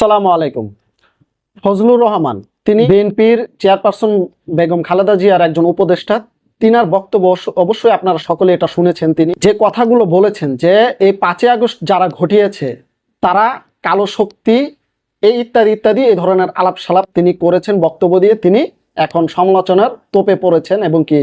আসসালামু আলাইকুম। ফজলুর রহমান, তিনি বিএনপির চেয়ারপারসন বেগম খালেদা জিয়ার একজন উপদেষ্টা। তিনার বক্তব্য অবশ্যই আপনারা সকলে এটা শুনেছেন। তিনি যে কথাগুলো বলেছেন যে এই পাঁচই আগস্ট যারা ঘটিয়েছে, তারা কালো শক্তি, এই ইত্যাদি ইত্যাদি, এই ধরনের আলাপ সালাপ তিনি করেছেন, বক্তব্য দিয়ে তিনি এখন সমালোচনার তোপে পড়েছেন এবং কি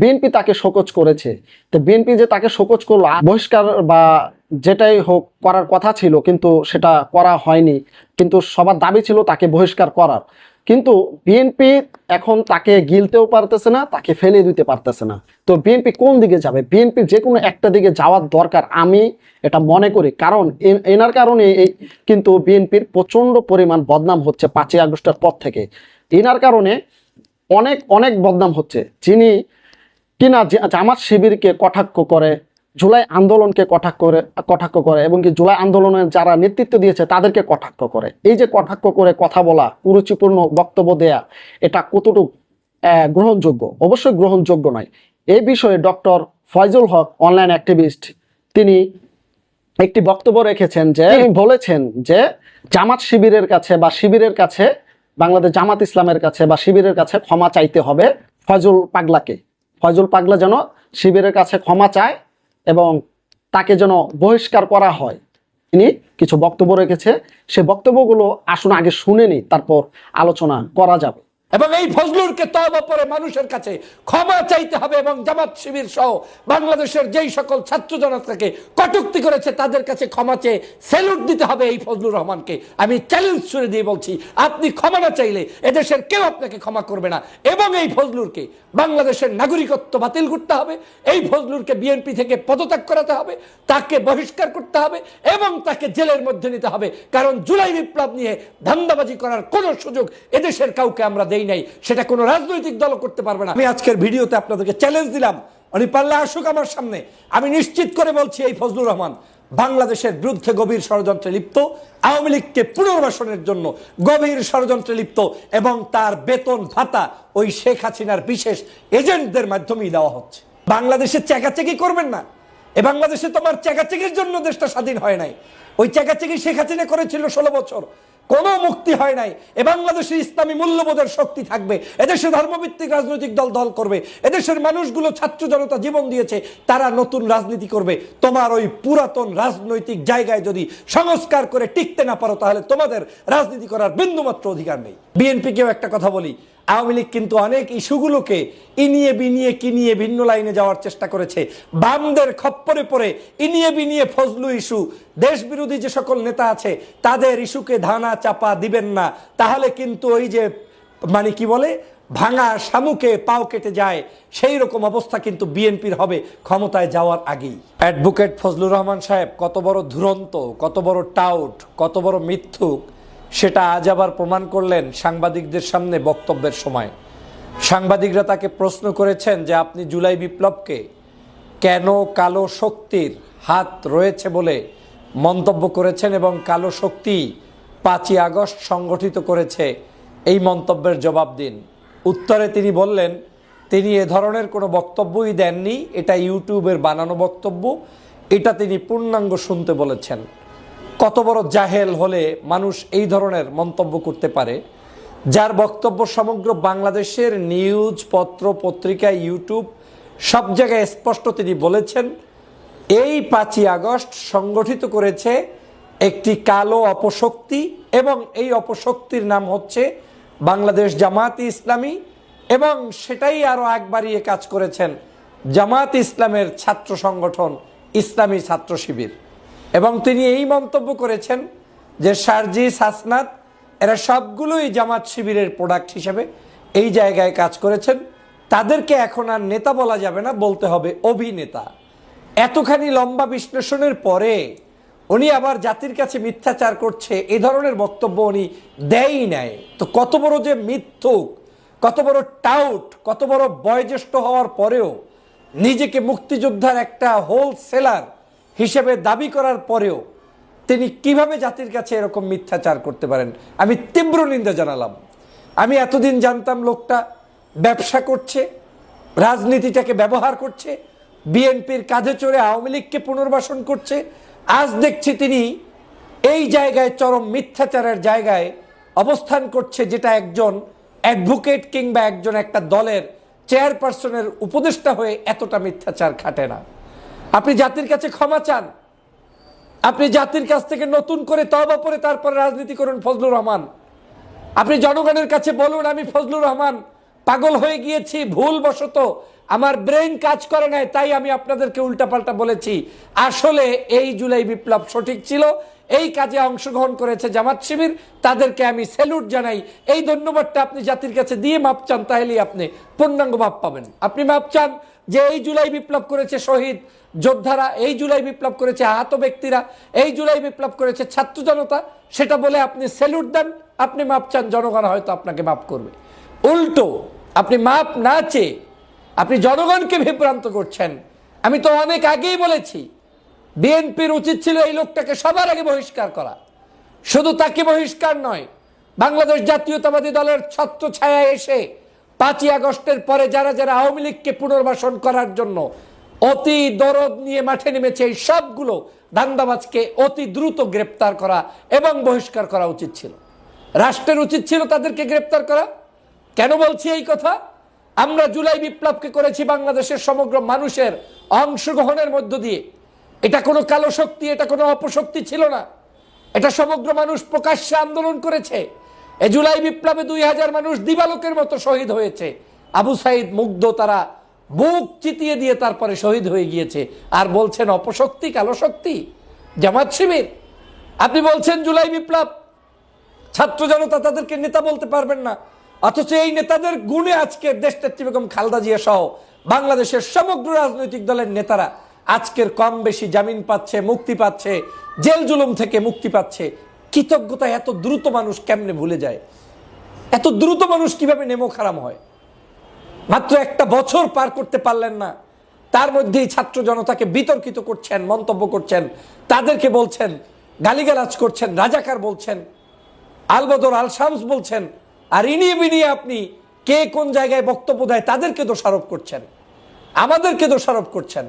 বিএনপি তাকে শোকজ করেছে। তো বিএনপি যে তাকে শোকজ করল বহিষ্কার বা যেটাই হোক করার কথা ছিল, কিন্তু সেটা করা হয়নি। কিন্তু সবার দাবি ছিল তাকে বহিষ্কার করার। কিন্তু বিএনপি এখন তাকে গিলতেও পারতেছে না, তাকে ফেলে দিতে পারতেছে না। তো বিএনপি কোন দিকে যাবে? বিএনপি যে কোনো একটা দিকে যাওয়ার দরকার আমি এটা মনে করি। কারণ এনার কারণে এই কিন্তু বিএনপির প্রচণ্ড পরিমাণ বদনাম হচ্ছে পাঁচই আগস্টের পর থেকে। এনার কারণে অনেক অনেক বদনাম হচ্ছে। যিনি কিনা জামাত শিবিরকে কটাক্ষ করে জুলাই আন্দোলনকে কটাক্ষ করে কটাক্ষ করে এবং কি জুলাই আন্দোলনের যারা নেতৃত্ব দিয়েছে তাদেরকে কটাক্ষ করে। এই যে কটাক্ষ করে কথা বলা কুরুচিপূর্ণ বক্তব্য দেয়া এটা কতটুকু গ্রহণযোগ্য? অবশ্যই গ্রহণযোগ্য নয়। এই বিষয়ে doctor Foyzul Haque online activist তিনি একটি বক্তব্য রেখেছেন যে তিনি বলেছেন যে জামাত শিবিরের কাছে বা শিবিরের কাছে বাংলাদেশ জামাত ইসলামের কাছে বা শিবিরের কাছে ক্ষমা চাইতে হবে ফয়জুল পাগলাকে। ফয়জুল পাগলা যেন শিবিরের কাছে ক্ষমা চায় এবং তাকে যেন বহিষ্কার করা হয়। তিনি কিছু বক্তব্য রেখেছে। সে বক্তব্যগুলো আসুন আগে শুনে নি তারপর আলোচনা করা যাবে। এবং এই ফজলুরকে তবা পরে মানুষের কাছে ক্ষমা চাইতে হবে এবং জামাত শিবির সহ বাংলাদেশের যেই সকল ছাত্র জনতাকে কটুক্তি করেছে, তাদের কাছে ক্ষমা চেয়ে স্যালুট দিতে হবে এই ফজলুর রহমানকে। আমি চ্যালেঞ্জ ছুড়ে দিয়ে বলছি, আপনি ক্ষমা না চাইলে এদেশের কেউ আপনাকে ক্ষমা করবে না। এবং এই ফজলুরকে বাংলাদেশের নাগরিকত্ব বাতিল করতে হবে, এই ফজলুরকে বিএনপি থেকে পদত্যাগ করাতে হবে, তাকে বহিষ্কার করতে হবে এবং তাকে জেলের মধ্যে নিতে হবে। কারণ জুলাই বিপ্লব নিয়ে ধান্দাবাজি করার কোনো সুযোগ এদেশের কাউকে আমরা দেই নাই সেটা কোনো রাজনৈতিক দল করতে পারবে না। আমি আজকের ভিডিওতে আপনাদেরকে চ্যালেঞ্জ দিলাম। উনি পাল্লা আসুক আমার সামনে। আমি নিশ্চিত করে বলছি, এই ফজলুর রহমান বাংলাদেশের বিরুদ্ধে গভীর ষড়যন্ত্রে লিপ্ত, আওয়ামী লীগকে পুনর্বাসনের জন্য গভীর ষড়যন্ত্রে লিপ্ত এবং তার বেতন ভাতা ওই শেখ হাসিনার বিশেষ এজেন্টদের মাধ্যমেই দেওয়া হচ্ছে। বাংলাদেশে চেকাচেকি করবেন না। এ বাংলাদেশে তোমার চেকাচেকির জন্য দেশটা স্বাধীন হয় নাই। ওই চেকাচেকি শেখ হাসিনা করেছিল ষোলো বছর। কোনো মুক্তি হয় নাই। এ বাংলাদেশের ইসলামী মূল্যবোধের শক্তি থাকবে। এদেশে ধর্মভিত্তিক রাজনৈতিক দল দল করবে। এদেশের মানুষগুলো ছাত্র জনতা জীবন দিয়েছে, তারা নতুন রাজনীতি করবে। তোমার ওই পুরাতন রাজনৈতিক জায়গায় যদি সংস্কার করে টিকতে না পারো, তাহলে তোমাদের রাজনীতি করার বিন্দুমাত্র অধিকার নেই। বিএনপিকেও একটা কথা বলি। আওয়ামী লীগ কিন্তু অনেক ইস্যুগুলোকে ইনিয়ে বিনিয়ে কিনিয়ে ভিন্ন লাইনে যাওয়ার চেষ্টা করেছে। বামদের খপ্পরে পড়ে ইনিয়ে বিনিয়ে ফজলু ইস্যু। দেশ বিরোধী যে সকল নেতা আছে, তাদের ইস্যুকে ধানা চাপা দিবেন না। তাহলে কিন্তু ওই যে মানে কি বলে, ভাঙা শামুকে পাও কেটে যায়। সেই রকম অবস্থা কিন্তু বিএনপির হবে ক্ষমতায় যাওয়ার আগেই। অ্যাডভোকেট ফজলুর রহমান সাহেব, কত বড় ধুরন্ত, কত বড় টাউট, কত বড় মিথ্যুক। সেটা আজ আবার প্রমাণ করলেন সাংবাদিকদের সামনে বক্তব্যের সময়। সাংবাদিকরা তাকে প্রশ্ন করেছেন যে আপনি জুলাই বিপ্লবকে কেন কালো শক্তির হাত রয়েছে বলে মন্তব্য করেছেন এবং কালো শক্তি পাঁচই আগস্ট সংগঠিত করেছে এই মন্তব্যের জবাব দিন। উত্তরে তিনি বললেন, তিনি এ ধরনের কোনো বক্তব্যই দেননি, এটা ইউটিউবের বানানো বক্তব্য, এটা তিনি পূর্ণাঙ্গ শুনতে বলেছেন। কত বড় জাহেল হলে মানুষ এই ধরনের মন্তব্য করতে পারে? যার বক্তব্য সমগ্র বাংলাদেশের নিউজ, পত্র, পত্রিকা, ইউটিউব, সব জায়গায় স্পষ্ট তিনি বলেছেন, এই পাঁচই আগস্ট সংগঠিত করেছে একটি কালো অপশক্তি এবং এই অপশক্তির নাম হচ্ছে বাংলাদেশ জামায়াতে ইসলামী এবং সেটাই আরও এক বাড়িয়ে কাজ করেছেন জামাত ইসলামের ছাত্র সংগঠন ইসলামী ছাত্র শিবির। এবং তিনি এই মন্তব্য করেছেন যে সার্জিস হাসনাত এরা সবগুলোই জামাত শিবিরের প্রোডাক্ট হিসেবে এই জায়গায় কাজ করেছেন। তাদেরকে এখন আর নেতা বলা যাবে না, বলতে হবে অভিনেতা। এতখানি লম্বা বিশ্লেষণের পরে উনি আবার জাতির কাছে মিথ্যাচার করছে, এ ধরনের বক্তব্য উনি দেয়ই নাই। তো কত বড় যে মিথ্যুক, কত বড় টাউট, কত বড় বয়োজ্যেষ্ঠ হওয়ার পরেও নিজেকে মুক্তিযোদ্ধার একটা হোলসেলার হিসেবে দাবি করার পরেও তিনি কীভাবে জাতির কাছে এরকম মিথ্যাচার করতে পারেন? আমি তীব্র নিন্দা জানালাম। আমি এতদিন জানতাম লোকটা ব্যবসা করছে, রাজনীতিটাকে ব্যবহার করছে, বিএনপির কাঁধে চড়ে আওয়ামী লীগকে পুনর্বাসন করছে। আজ দেখছি তিনি এই জায়গায় চরম মিথ্যাচারের জায়গায় অবস্থান করছে, যেটা একজন অ্যাডভোকেট কিংবা একজন একটা দলের চেয়ারপারসনের উপদেষ্টা হয়ে এতটা মিথ্যাচার খাটে না। আপনি জাতির কাছে ক্ষমা চান। আপনি জাতির কাছ থেকে নতুন করে তবা পরে তারপরে রাজনীতি করুন ফজলুর রহমান। আপনি জনগণের কাছে বলুন, আমি ফজলুর রহমান, পাগল হয়ে গিয়েছি ভুল বশত আমার ব্রেন কাজ করে নাই, তাই আমি আপনাদেরকে উল্টাপাল্টা বলেছি। আসলে এই জুলাই বিপ্লব সঠিক ছিল, এই কাজে অংশগ্রহণ করেছে জামাত শিবির, তাদেরকে আমি স্যালুট জানাই। এই ধন্যবাদটা আপনি জাতির কাছে দিয়ে মাপ চান, তাহলেই আপনি পূর্ণাঙ্গ মাপ পাবেন। আপনি মাপ চান যে এই জুলাই বিপ্লব করেছে শহীদ যোদ্ধারা এই জুলাই বিপ্লব করেছে আহত ব্যক্তিরা, এই জুলাই বিপ্লব করেছে ছাত্র জনতা, সেটা বলে আপনি স্যালুট দেন, আপনি মাপ চান, জনগণ হয়তো আপনাকে মাপ করবে। উল্টো, আপনি মাপ না চেয়ে আপনি জনগণকে বিভ্রান্ত করছেন। আমি তো অনেক আগেই বলেছি, বিএনপির উচিত ছিল এই লোকটাকে সবার আগে বহিষ্কার করা। শুধু তাকে বহিষ্কার নয়, বাংলাদেশ জাতীয়তাবাদী দলের ছত্র ছায়া এসে পাঁচই আগস্টের পরে যারা যারা আওয়ামী লীগকে পুনর্বাসন করার জন্য অতি দরদ নিয়ে মাঠে নেমেছে এই সবগুলো দান্দাবাজকে অতি দ্রুত গ্রেপ্তার করা এবং বহিষ্কার করা উচিত ছিল। রাষ্ট্রের উচিত ছিল তাদেরকে গ্রেপ্তার করা। কেন বলছি এই কথা? আমরা জুলাই বিপ্লবকে করেছি বাংলাদেশের সমগ্র মানুষের অংশগ্রহণের মধ্য দিয়ে। এটা কোনো কালো শক্তি, এটা কোনো অপশক্তি ছিল না। এটা সমগ্র মানুষ প্রকাশ্যে আন্দোলন করেছে। এ জুলাই বিপ্লবে দুই হাজার মানুষ দিবালোকের মতো শহীদ হয়েছে। আবু সাইদ মুগ্ধ তারা বুক চিতিয়ে দিয়ে তারপরে শহীদ হয়ে গিয়েছে। আর বলছেন, অপশক্তি কালো শক্তি জামাত শিবির। আপনি বলছেন, জুলাই বিপ্লব, ছাত্র জনতা তাদেরকে নেতা বলতে পারবেন না। অথচ এই নেতাদের গুণে আজকে দেশনেত্রী বেগম খালদা জিয়া সহ বাংলাদেশের সমগ্র রাজনৈতিক দলের নেতারা আজকের কম বেশি জামিন পাচ্ছে, মুক্তি পাচ্ছে, জেল জুলুম থেকে মুক্তি পাচ্ছে। কৃতজ্ঞতা এত দ্রুত মানুষ কেমনে ভুলে যায়? এত দ্রুত মানুষ কীভাবে নেমো খারাম হয়? মাত্র একটা বছর পার করতে পারলেন না। তার মধ্যেই ছাত্র জনতাকে বিতর্কিত করছেন, মন্তব্য করছেন। তাদেরকে বলছেন, গালিগালাজ করছেন, রাজাকার বলছেন, আলবদর আল শামস বলছেন, আর ইনিয়ে বিনিয়ে আপনি কে কোন জায়গায় বক্তব্য দেয় তাদেরকে দোষারোপ করছেন। আমাদেরকে দোষারোপ করছেন।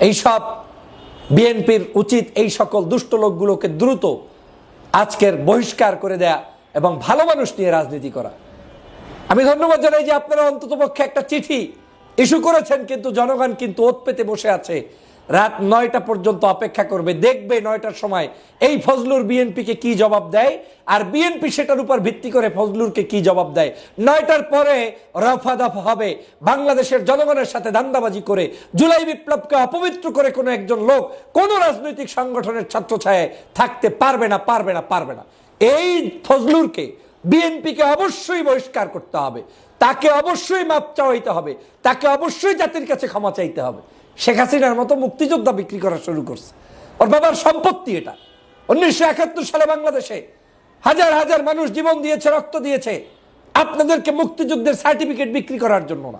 এইসব বিএনপির উচিত এই সকল দুষ্ট লোকগুলোকে দ্রুত আজকের বহিষ্কার করে দেয়া এবং ভালো মানুষ নিয়ে রাজনীতি করা। আমি ধন্যবাদ জানাই যে আপনারা অন্তত পক্ষে একটা চিঠি ইস্যু করেছেন, কিন্তু জনগণ কিন্তু ওত পেতে বসে আছে। রাত নয়টা পর্যন্ত অপেক্ষা করবে। দেখবে নয়টার সময় এই ফজলুর বিএনপিকে কি জবাব দেয় আর বিএনপি সেটার উপর ভিত্তি করে ফজলুরকে কি জবাব দেয়। নয়টার পরে রফা দফা হবে। বাংলাদেশের জনগণের সাথে দান্দাবাজি করে জুলাই বিপ্লবকে অপবিত্র করে কোনো একজন লোক কোনো রাজনৈতিক সংগঠনের ছাত্র ছায় থাকতে পারবে না পারবে না পারবে না। এই ফজলুরকে বিএনপিকে অবশ্যই বহিষ্কার করতে হবে। তাকে অবশ্যই মাপ চাইতে হবে। তাকে অবশ্যই জাতির কাছে ক্ষমা চাইতে হবে। শেখ হাসিনার মতো মুক্তিযোদ্ধা বিক্রি করা শুরু করছে। ওর বাবার সম্পত্তি এটা। উনিশশো একাত্তর সালে বাংলাদেশে হাজার হাজার মানুষ জীবন দিয়েছে, রক্ত দিয়েছে। আপনাদেরকে মুক্তিযুদ্ধের সার্টিফিকেট বিক্রি করার জন্য না।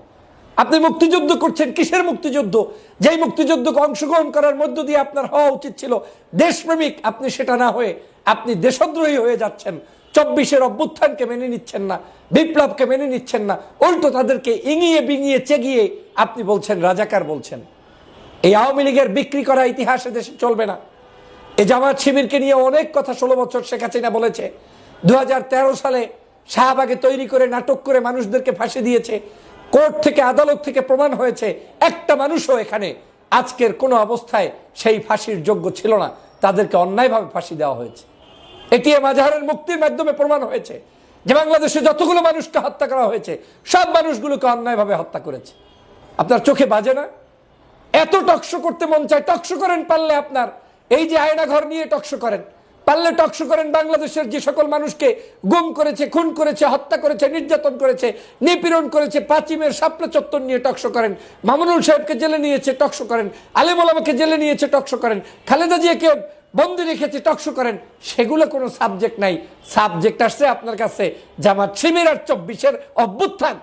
আপনি মুক্তিযুদ্ধ করছেন কিসের মুক্তিযুদ্ধ? যেই মুক্তিযুদ্ধকে অংশগ্রহণ করার মধ্য দিয়ে আপনার হওয়া উচিত ছিল দেশপ্রেমিক। আপনি সেটা না হয়ে আপনি দেশদ্রোহী হয়ে যাচ্ছেন। চব্বিশের অভ্যুত্থানকে মেনে নিচ্ছেন না, বিপ্লবকে মেনে নিচ্ছেন না, উল্টো তাদেরকে ইঙিয়ে বিঙিয়ে চেগিয়ে আপনি বলছেন, রাজাকার বলছেন। এই আওয়ামী লীগের বিক্রি করা ইতিহাসে দেশে চলবে না। এই জামাত শিবিরকে নিয়ে অনেক কথা ষোলো বছর শেখ হাসিনা বলেছে। দু হাজার তেরো সালে শাহবাগে তৈরি করে নাটক করে মানুষদেরকে ফাঁসি দিয়েছে। কোর্ট থেকে আদালত থেকে প্রমাণ হয়েছে, একটা মানুষও এখানে আজকের কোনো অবস্থায় সেই ফাঁসির যোগ্য ছিল না। তাদেরকে অন্যায়ভাবে ফাঁসি দেওয়া হয়েছে। এটিএম আজহারের মুক্তির মাধ্যমে প্রমাণ হয়েছে যে বাংলাদেশে যতগুলো মানুষকে হত্যা করা হয়েছে, সব মানুষগুলোকে অন্যায়ভাবে হত্যা করেছে। আপনার চোখে বাজে না? এত টকশো করতে মন চায়, টকশো করেন পারলে আপনার। এই যে আয়না ঘর নিয়ে টকশো করেন, পারলে টকশো করেন বাংলাদেশের যে সকল মানুষকে গুম করেছে, খুন করেছে, হত্যা করেছে, নির্যাতন করেছে, নিপীড়ন করেছে পাচিমের সাপলা চত্বর নিয়ে টকশো করেন। মামুনুল সাহেবকে জেলে নিয়েছে, টকশো করেন। আলেম ওলামাকে জেলে নিয়েছে, টকশো করেন। খালেদা জিয়াকে বন্দি রেখেছে টকশো করেন, সেগুলো কোনো সাবজেক্ট নাই। সাবজেক্ট আসছে আপনার কাছে, জামাত শিবির আর চব্বিশের অভ্যুত্থান।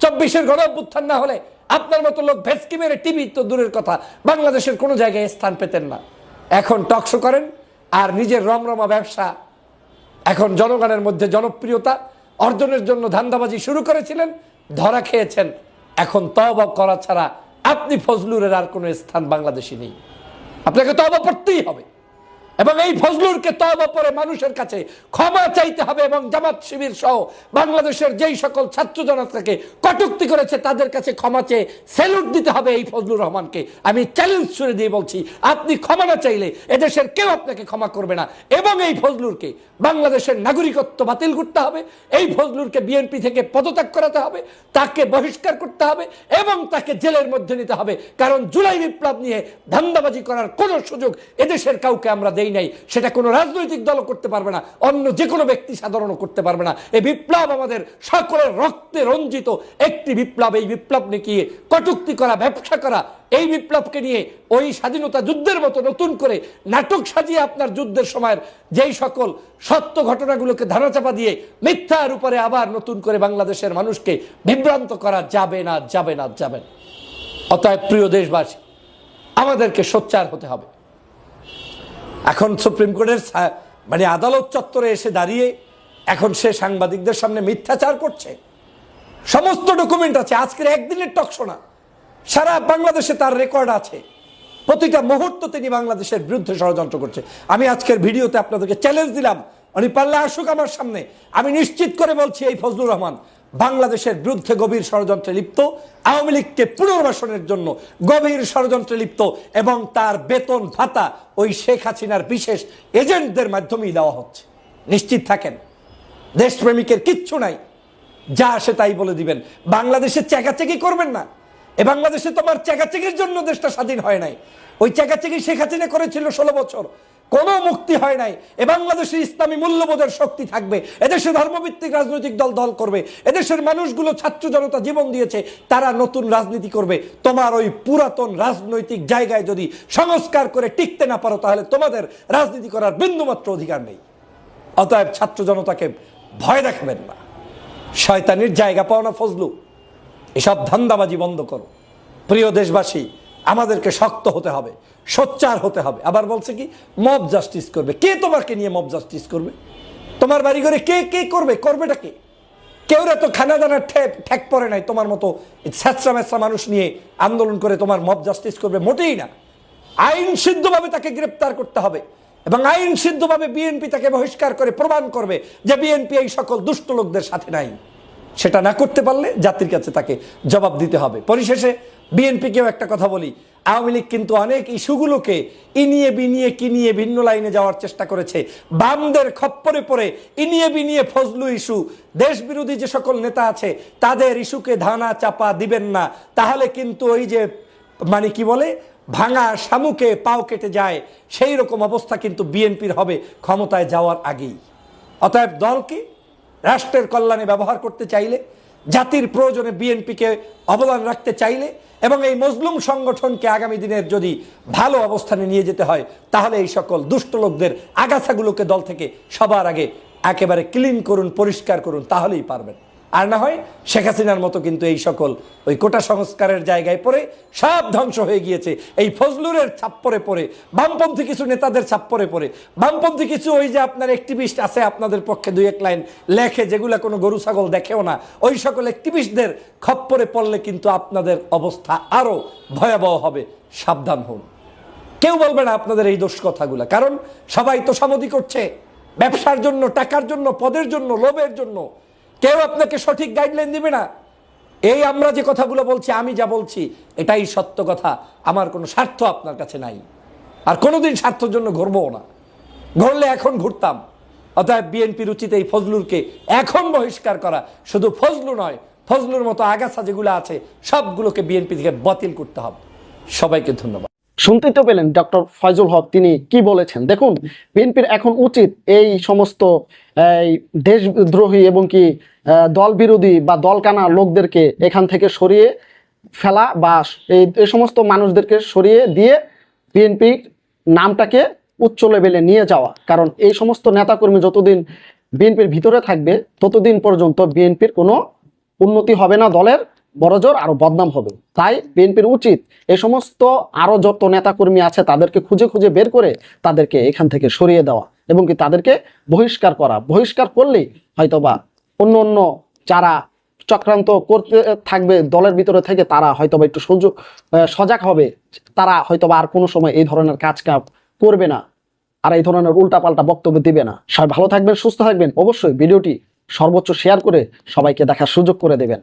চব্বিশের গণ অভ্যুত্থান না হলে আপনার মতো লোক ভেসকি মেরে টিভি তো দূরের কথা, বাংলাদেশের কোনো জায়গায় স্থান পেতেন না। এখন টকশো করেন, আর নিজের রমরমা ব্যবসা। এখন জনগণের মধ্যে জনপ্রিয়তা, অর্জনের জন্য ধান্দাবাজি শুরু করেছিলেন, ধরা খেয়েছেন। এখন তবা করা ছাড়া আপনি ফজলুরের আর কোনো স্থান বাংলাদেশে নেই। আপনাকে তবা করতেই হবে। এবং এই ফজলুরকে তওবা পরে মানুষের কাছে ক্ষমা চাইতে হবে এবং জামাত শিবির সহ বাংলাদেশের যেই সকল ছাত্র জনতাকে কটুক্তি করেছে, তাদের কাছে ক্ষমা চেয়ে স্যালুট দিতে হবে এই ফজলুর রহমানকে। আমি চ্যালেঞ্জ ছুড়ে দিয়ে বলছি, আপনি ক্ষমা না চাইলে এদেশের কেউ আপনাকে ক্ষমা করবে না। এবং এই ফজলুরকে বাংলাদেশের নাগরিকত্ব বাতিল করতে হবে, এই ফজলুরকে বিএনপি থেকে পদত্যাগ করাতে হবে, তাকে বহিষ্কার করতে হবে এবং তাকে জেলের মধ্যে নিতে হবে। কারণ জুলাই বিপ্লব নিয়ে ধান্দাবাজি করার কোনো সুযোগ এদেশের কাউকে আমরা নাই সেটা কোনো রাজনৈতিক দলও করতে পারবে না, অন্য যে কোনো ব্যক্তি সাধারণও করতে পারবে না। এই বিপ্লব আমাদের সকলের রক্তে রঞ্জিত একটি বিপ্লব, এই বিপ্লব নিয়ে কটুক্তি করা, ব্যবসা করা, এই বিপ্লবকে নিয়ে ওই স্বাধীনতা যুদ্ধের মতো নতুন করে নাটক সাজিয়ে আপনার যুদ্ধের সময়ের যেই সকল সত্য ঘটনাগুলোকে ধারাচাপা দিয়ে মিথ্যার উপরে আবার নতুন করে বাংলাদেশের মানুষকে বিভ্রান্ত করা যাবে না যাবে না যাবে না। অতএব প্রিয় দেশবাসী, আমাদেরকে সোচ্চার হতে হবে। এখন সুপ্রিম কোর্টের মানে আদালত চত্বরে এসে দাঁড়িয়ে এখন সে সাংবাদিকদের সামনে মিথ্যাচার করছে। সমস্ত ডকুমেন্ট আছে, আজকের একদিনের টকশো না। সারা বাংলাদেশে তার রেকর্ড আছে। প্রতিটা মুহূর্ত তিনি বাংলাদেশের বিরুদ্ধে ষড়যন্ত্র করছে। আমি আজকের ভিডিওতে আপনাদেরকে চ্যালেঞ্জ দিলাম। উনি পারলে আসুক আমার সামনে। আমি নিশ্চিত করে বলছি, এই ফজলুর রহমান বাংলাদেশের বিরুদ্ধে গভীর ষড়যন্ত্রে লিপ্ত, আওয়ামী লীগকে পুনর্বাসনের জন্য গভীর ষড়যন্ত্রে লিপ্ত এবং তার বেতন ভাতা ওই শেখ হাসিনার বিশেষ এজেন্টদের মাধ্যমেই দেওয়া হচ্ছে। নিশ্চিত থাকেন, দেশপ্রেমিকের কিচ্ছু নাই। যা আসে তাই বলে দিবেন। বাংলাদেশে চেকাচেকি করবেন না। এ বাংলাদেশে তোমার চেকাচেকির জন্য দেশটা স্বাধীন হয় নাই। ওই চেকাচেকি শেখ হাসিনা করেছিল ষোলো বছর। কোনো মুক্তি হয় নাই। এ বাংলাদেশে ইসলামী মূল্যবোধের শক্তি থাকবে। এদেশে ধর্মভিত্তিক রাজনৈতিক দল দল করবে। এদেশের মানুষগুলো ছাত্র জনতা জীবন দিয়েছে, তারা নতুন রাজনীতি করবে। তোমার ওই পুরাতন রাজনৈতিক জায়গায় যদি সংস্কার করে টিকতে না পারো, তাহলে তোমাদের রাজনীতি করার বিন্দুমাত্র অধিকার নেই। অতএব ছাত্র জনতাকে ভয় দেখাবেন না। শয়তানির জায়গা পাও না ফজলু। এসব ধান্দাবাজি বন্ধ করো। প্রিয় দেশবাসী আমাদেরকে শক্ত হতে হবে, সোচ্চার হতে হবে। আবার বলছে কি মব জাস্টিস করবে। কে তোমাকে নিয়ে মব জাস্টিস করবে? তোমার বাড়ি ঘরে কে কে করবে? করবেটা কে? কেউ তো খানা ঠেক ঠেক পড়ে নাই। তোমার মতো স্যাঁচরা ম্যাচরা মানুষ নিয়ে আন্দোলন করে তোমার মব জাস্টিস করবে মোটেই না। আইন সিদ্ধভাবে তাকে গ্রেপ্তার করতে হবে এবং আইন সিদ্ধভাবে বিএনপি তাকে বহিষ্কার করে প্রমাণ করবে যে বিএনপি এই সকল দুষ্ট লোকদের সাথে নাই। সেটা না করতে পারলে জাতির কাছে তাকে জবাব দিতে হবে। পরিশেষে বিএনপিকেও একটা কথা বলি। আওয়ামী লীগ কিন্তু অনেক ইস্যুগুলোকে ইনিয়ে বিনিয়ে কিনিয়ে ভিন্ন লাইনে যাওয়ার চেষ্টা করেছে। বামদের খপ্পরে পড়ে ইনিয়ে বিনিয়ে ফজলু ইস্যু। দেশ বিরোধী যে সকল নেতা আছে, তাদের ইস্যুকে ধানা চাপা দিবেন না। তাহলে কিন্তু ওই যে মানে কি বলে, ভাঙা শামুকে পাও কেটে যায়। সেই রকম অবস্থা কিন্তু বিএনপির হবে ক্ষমতায় যাওয়ার আগেই। অতএব দলকে রাষ্ট্রের কল্যাণে ব্যবহার করতে চাইলে জাতির প্রয়োজনে বিএনপিকে অবদান রাখতে চাইলে এবং এই মজলুম সংগঠনকে আগামী দিনের যদি ভালো অবস্থানে নিয়ে যেতে হয়, তাহলে এই সকল দুষ্ট লোকদের আগাছাগুলোকে দল থেকে সবার আগে একেবারে ক্লিন করুন, পরিষ্কার করুন, তাহলেই পারবেন। আর না হয় শেখ হাসিনার মতো কিন্তু এই সকল ওই কোটা সংস্কারের জায়গায় পড়ে সব ধ্বংস হয়ে গিয়েছে। এই ফজলুরের ছাপ্পরে পড়ে, বামপন্থী কিছু নেতাদের ছাপ্পরে পড়ে। বামপন্থী কিছু ওই যে আপনার অ্যাক্টিভিস্ট আছে আপনাদের পক্ষে দুই এক লাইন লেখে, যেগুলো কোনো গরু ছাগল দেখেও না। ওই সকল অ্যাক্টিভিস্টদের খপ্পরে পড়লে কিন্তু আপনাদের অবস্থা আরও ভয়াবহ হবে। সাবধান হন। কেউ বলবে না আপনাদের এই দোষ কথাগুলো, কারণ সবাই তো সামতি করছে। ব্যবসার জন্য, টাকার জন্য, পদের জন্য, লোভের জন্য। কেউ আপনাকে সঠিক গাইডলাইন দিবে না। এই আমরা যে কথাগুলো বলছি, আমি যা বলছি, এটাই সত্য কথা। আমার কোনো স্বার্থ আপনার কাছে নাই। আর কোনোদিন স্বার্থের জন্য ঘুরবও না। ঘুরলে এখন ঘুরতাম। অতএব বিএনপির উচিত এই ফজলুরকে এখন বহিষ্কার করা শুধু ফজলু নয়, ফজলুর মতো আগাছা যেগুলো আছে, সবগুলোকে বিএনপি থেকে বাতিল করতে হবে। সবাইকে ধন্যবাদ। শুনতেই তো পেলেন ডক্টর ফয়জুল হক, তিনি কি বলেছেন? দেখুন, বিএনপির এখন উচিত এই সমস্ত, এই দেশদ্রোহী এবং কি দল বিরোধী বা দলকানা লোকদেরকে এখান থেকে সরিয়ে ফেলা বা এই সমস্ত মানুষদেরকে সরিয়ে দিয়ে বিএনপির নামটাকে উচ্চ লেভেলে নিয়ে যাওয়া। কারণ এই সমস্ত নেতাকর্মী যতদিন বিএনপির ভিতরে থাকবে, ততদিন পর্যন্ত বিএনপির কোনো উন্নতি হবে না দলের। বড়জোর আরও বদনাম হবে। তাই বিএনপির উচিত এ সমস্ত আরও যত নেতাকর্মী আছে তাদেরকে খুঁজে খুঁজে বের করে তাদেরকে এখান থেকে সরিয়ে দেওয়া এবং কি তাদেরকে বহিষ্কার করা। বহিষ্কার করলেই হয়তোবা অন্য অন্য যারা চক্রান্ত করতে থাকবে দলের ভিতরে থেকে তারা হয়তোবা একটু সুযোগ সজাগ হবে। তারা হয়তোবা আর কোনো সময় এই ধরনের কাজ করবে না আর এই ধরনের উল্টাপাল্টা বক্তব্য দিবে না। সবাই ভালো থাকবেন, সুস্থ থাকবেন। অবশ্যই ভিডিওটি সর্বোচ্চ শেয়ার করে সবাইকে দেখার সুযোগ করে দেবেন।